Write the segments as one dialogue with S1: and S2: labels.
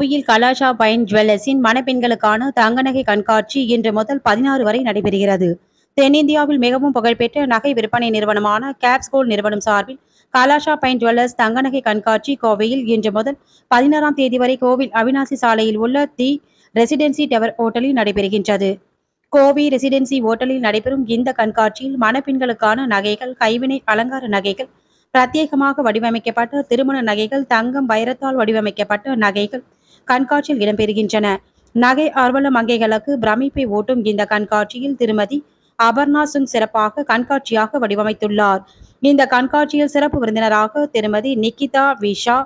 S1: கோவையில் கலாஷா பைன் ஜுவல்லர்ஸின் மணப்பெண்களுக்கான தங்கநகை கண்காட்சி இன்று முதல் பதினாறு வரை நடைபெறுகிறது. தென்னிந்தியாவில் மிகவும் புகழ்பெற்ற நகை விற்பனை நிறுவனமான கேப்ஸ்கோல் நிறுவனம் சார்பில் கலாஷா பைன் ஜுவல்லர்ஸ் தங்கநகை கண்காட்சி கோவையில் இன்று முதல் பதினாறாம் தேதி வரை கோவில் அவினாசி சாலையில் உள்ள தி ரெசிடென்சி டவர் ஹோட்டலில் நடைபெறுகின்றது. கோவை ரெசிடென்சி ஹோட்டலில் நடைபெறும் இந்த கண்காட்சியில் மணப்பெண்களுக்கான நகைகள் கைவினை அலங்கார நகைகள் பிரத்யேகமாக வடிவமைக்கப்பட்ட திருமண நகைகள் தங்கம் வைரத்தால் வடிவமைக்கப்பட்ட நகைகள் கண்காட்சியில் இடம்பெறுகின்றன. நகை ஆர்வல மங்கைகளுக்கு பிரமிப்பை ஓட்டும் இந்த கண்காட்சியில் திருமதி அபர்ணா சிங் சிறப்பாக கண்காட்சியாக வடிவமைத்துள்ளார். இந்த கண்காட்சியில் சிறப்பு விருந்தினராக திருமதி நிக்கிதா விஷா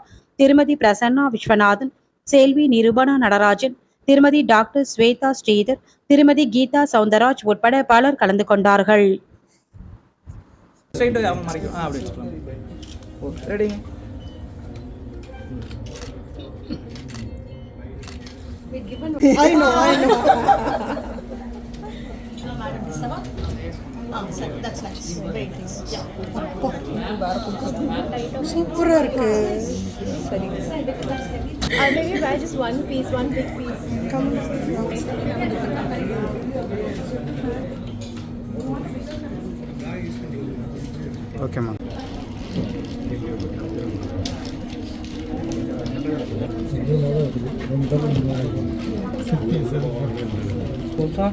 S1: திருமதி பிரசன்னா விஸ்வநாதன் செல்வி நிருபணா நடராஜன் திருமதி டாக்டர் ஸ்வேதா ஸ்ரீதர் திருமதி கீதா சவுந்தரராஜ் உட்பட பலர் கலந்து கொண்டார்கள்.
S2: ஸ்ட்ரைட்டு அவங்க மறைக்கும் ஆ அப்படி வச்சுக்கலாம் okay ரெடிங்க
S3: I know, I know. Ah, sir, that's nice. Very nice. Yeah. சூப்பரா இருக்கு சரி
S4: Uh, maybe buy just one piece, one big piece.
S3: Come
S5: ஓகேம்மா
S2: कोणता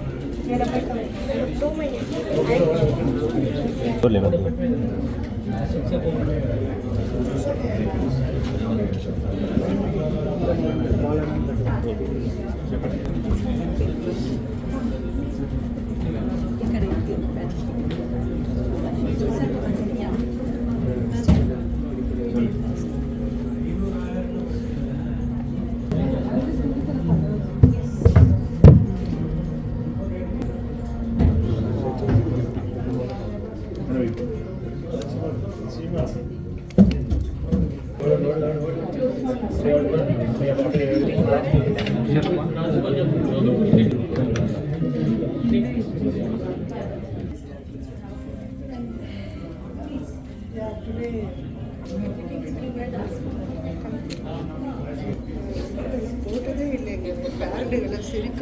S3: போட்டதே இல்லைங்க. பேரண்ட்டுகளை சிரிக்க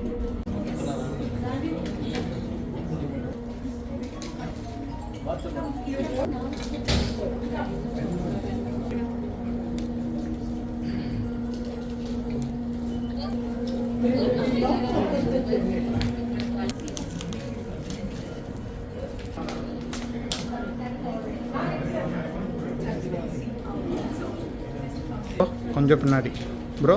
S5: கொஞ்சம் பின்னாடி ப்ரோ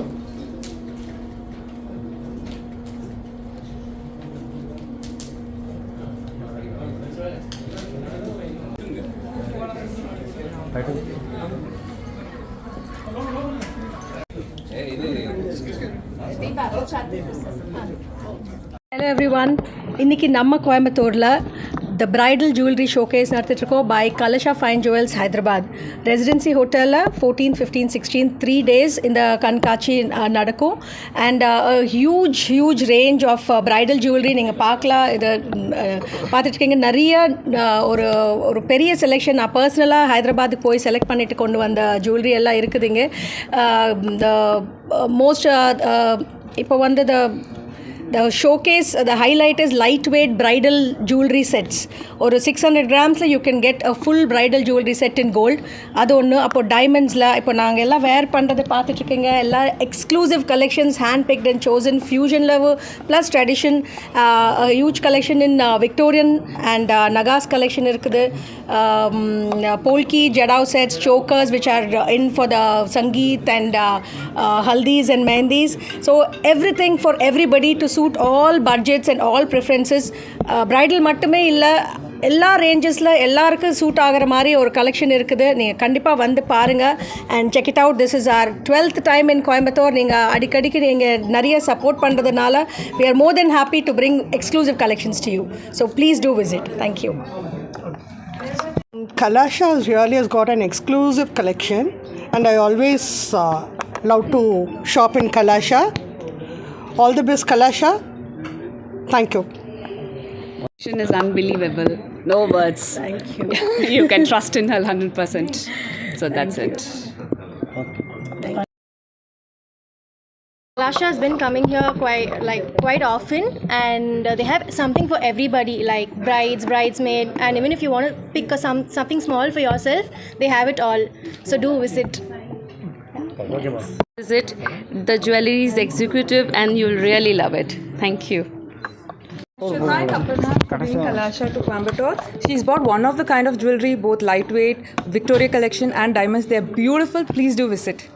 S6: Hello everyone இன்றைக்கி நம்ம கோயம்புத்தூரில் the bridal jewellery showcase நடத்திட்டுருக்கோம் by Kalasha fine jewels Hyderabad residency ஹோட்டலில் fourteen fifteen sixteen three days இந்த கண்காட்சி நடக்கும். And huge huge range of bridal jewellery நீங்கள் பார்க்கலாம். இது பார்த்துட்ருக்கீங்க நிறைய ஒரு ஒரு பெரிய செலெக்ஷன் நான் பர்சனலாக ஹைதராபாத்துக்கு போய் செலக்ட் பண்ணிட்டு கொண்டு வந்த ஜுவல்லரி எல்லாம் இருக்குதுங்க. இந்த மோஸ்ட் இப்போ வந்து the showcase the highlight is light weight bridal jewellery sets ஒரு six hundred கிராம்ஸில் you can get a full bridal jewellery set in gold அது ஒன்று அப்போ டைமண்ட்ஸில் இப்போ நாங்கள் எல்லாம் வேர் பண்ணுறது பார்த்துட்ருக்கீங்க எல்லாம் exclusive collections hand picked and chosen fusion level plus tradition huge collection in Victorian and Nakas collection இருக்குது. Polki Jadau sets chokers which are in for the Sangeet and haldis and mehendis so everything for everybody to suit all budgets and all preferences bridal மட்டுமே இல்லை எல்லா ரேஞ்சஸில் எல்லாருக்கும் suit ஆகிற மாதிரி ஒரு collection இருக்குது. நீங்கள் கண்டிப்பாக வந்து பாருங்கள் and check it out this is our twelfth time in Coimbatore நீங்கள் அடிக்கடிக்கு நீங்கள் நிறைய சப்போர்ட் பண்ணுறதுனால we are more than happy to bring exclusive collections to you so please do visit thank you
S3: Kalasha Kalasha really has got an exclusive collection, and I always uh, love to shop in Kalasha. All the best, Kalasha. Thank you.
S7: Collection is unbelievable. No words. Thank you. you can trust in her 100%. So that's it.
S4: Lasha has been coming here quite like quite often, and uh, they have something for everybody, like brides, bridesmaid, and even if you want to pick a, some something small for yourself, they have it all. So do visit.
S7: Visit the jewelry is executive and you'll really love it. Thank you.
S8: Hi, Aparna, bringing Kalasha to Coimbatore. She's bought one of the kind of jewelry, both lightweight, Victoria collection, and diamonds. They're beautiful. Please do visit.